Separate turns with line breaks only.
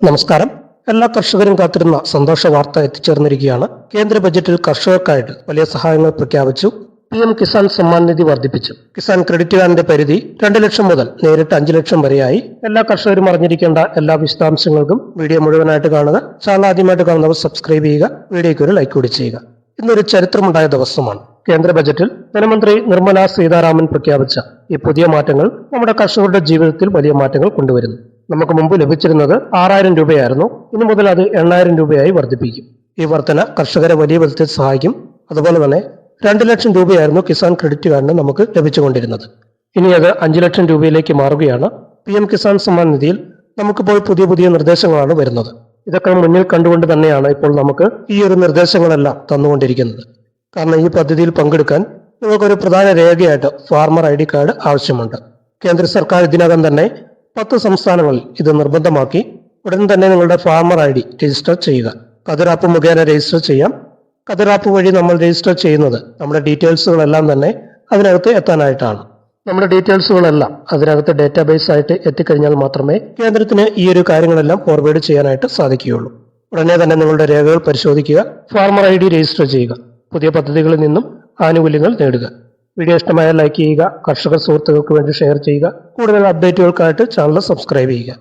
നമസ്കാരം. എല്ലാ കർഷകരും കാത്തിരുന്ന സന്തോഷ വാർത്ത എത്തിച്ചേർന്നിരിക്കുകയാണ്. കേന്ദ്ര ബജറ്റിൽ കർഷകർക്കായിട്ട് വലിയ സഹായങ്ങൾ പ്രഖ്യാപിച്ചു. പി എം കിസാൻ സമ്മാൻ നിധി വർദ്ധിപ്പിച്ചു. കിസാൻ ക്രെഡിറ്റ് കാർഡിന്റെ പരിധി രണ്ട് ലക്ഷം മുതൽ നേരിട്ട് അഞ്ച് ലക്ഷം വരെയായി. എല്ലാ കർഷകരും അറിഞ്ഞിരിക്കേണ്ട എല്ലാ വിശദാംശങ്ങൾക്കും വീഡിയോ മുഴുവനായിട്ട് കാണുക. ചാനൽ ആദ്യമായിട്ട് കാണുന്നവർ സബ്സ്ക്രൈബ് ചെയ്യുക. വീഡിയോയ്ക്ക് ഒരു ലൈക്ക് കൂടി ചെയ്യുക. ഇന്നൊരു ചരിത്രമുണ്ടായ ദിവസമാണ്. കേന്ദ്ര ബജറ്റിൽ ധനമന്ത്രി നിർമ്മല സീതാരാമൻ പ്രഖ്യാപിച്ച ഈ പുതിയ മാറ്റങ്ങൾ നമ്മുടെ കർഷകരുടെ ജീവിതത്തിൽ വലിയ മാറ്റങ്ങൾ കൊണ്ടുവരുന്നു. നമുക്ക് മുമ്പ് ലഭിച്ചിരുന്നത് ആറായിരം രൂപയായിരുന്നു. ഇനി മുതൽ അത് എണ്ണായിരം രൂപയായി വർദ്ധിപ്പിക്കും. ഈ വർധന കർഷകരെ വലിയ വിധത്തിൽ സഹായിക്കും. അതുപോലെ തന്നെ രണ്ട് ലക്ഷം രൂപയായിരുന്നു കിസാൻ ക്രെഡിറ്റ് കാർഡിന് നമുക്ക് ലഭിച്ചുകൊണ്ടിരുന്നത്. ഇനി അത് അഞ്ച് ലക്ഷം രൂപയിലേക്ക് മാറുകയാണ്. പി എം കിസാൻ സമ്മാൻ നിധിയിൽ നമുക്കിപ്പോൾ പുതിയ പുതിയ നിർദ്ദേശങ്ങളാണ് വരുന്നത്. ഇതൊക്കെ മുന്നിൽ കണ്ടുകൊണ്ട് തന്നെയാണ് ഇപ്പോൾ നമുക്ക് ഈ ഒരു നിർദ്ദേശങ്ങളെല്ലാം തന്നുകൊണ്ടിരിക്കുന്നത്. കാരണം ഈ പദ്ധതിയിൽ പങ്കെടുക്കാൻ നിങ്ങൾക്കൊരു പ്രധാന രേഖയായിട്ട് ഫാർമർ ഐ ഡി കാർഡ് ആവശ്യമുണ്ട്. കേന്ദ്ര സർക്കാർ ഇതിനകം തന്നെ പത്ത് സംസ്ഥാനങ്ങളിൽ ഇത് നിർബന്ധമാക്കി. ഉടൻ തന്നെ നിങ്ങളുടെ ഫാർമർ ഐ ഡി രജിസ്റ്റർ ചെയ്യുക. കതിരാപ്പ് മുഖേന രജിസ്റ്റർ ചെയ്യാം. കതിരാപ്പ് വഴി നമ്മൾ രജിസ്റ്റർ ചെയ്യുന്നത് നമ്മുടെ ഡീറ്റെയിൽസുകളെല്ലാം തന്നെ അതിനകത്ത് എത്താനായിട്ടാണ്. നമ്മുടെ ഡീറ്റെയിൽസുകളെല്ലാം അതിനകത്ത് ഡേറ്റാബേസ് ആയിട്ട് എത്തിക്കഴിഞ്ഞാൽ മാത്രമേ കേന്ദ്രത്തിന് ഈ ഒരു കാര്യങ്ങളെല്ലാം ഫോർവേഡ് ചെയ്യാനായിട്ട് സാധിക്കുകയുള്ളൂ. ഉടനെ തന്നെ നിങ്ങളുടെ രേഖകൾ പരിശോധിക്കുക. ഫാർമർ ഐ ഡി രജിസ്റ്റർ ചെയ്യുക. പുതിയ പദ്ധതികളിൽ നിന്നും ആനുകൂല്യങ്ങൾ നേടുക. വീഡിയോ ഇഷ്ടമായ ലൈക്ക് ചെയ്യുക കർഷക സുഹൃത്തുക്കൾക്ക് വേണ്ടി ഷെയർ ചെയ്യുക. കൂടുതൽ അപ്ഡേറ്റുകൾക്കായിട്ട് ചാനൽ സബ്സ്ക്രൈബ് ചെയ്യുക.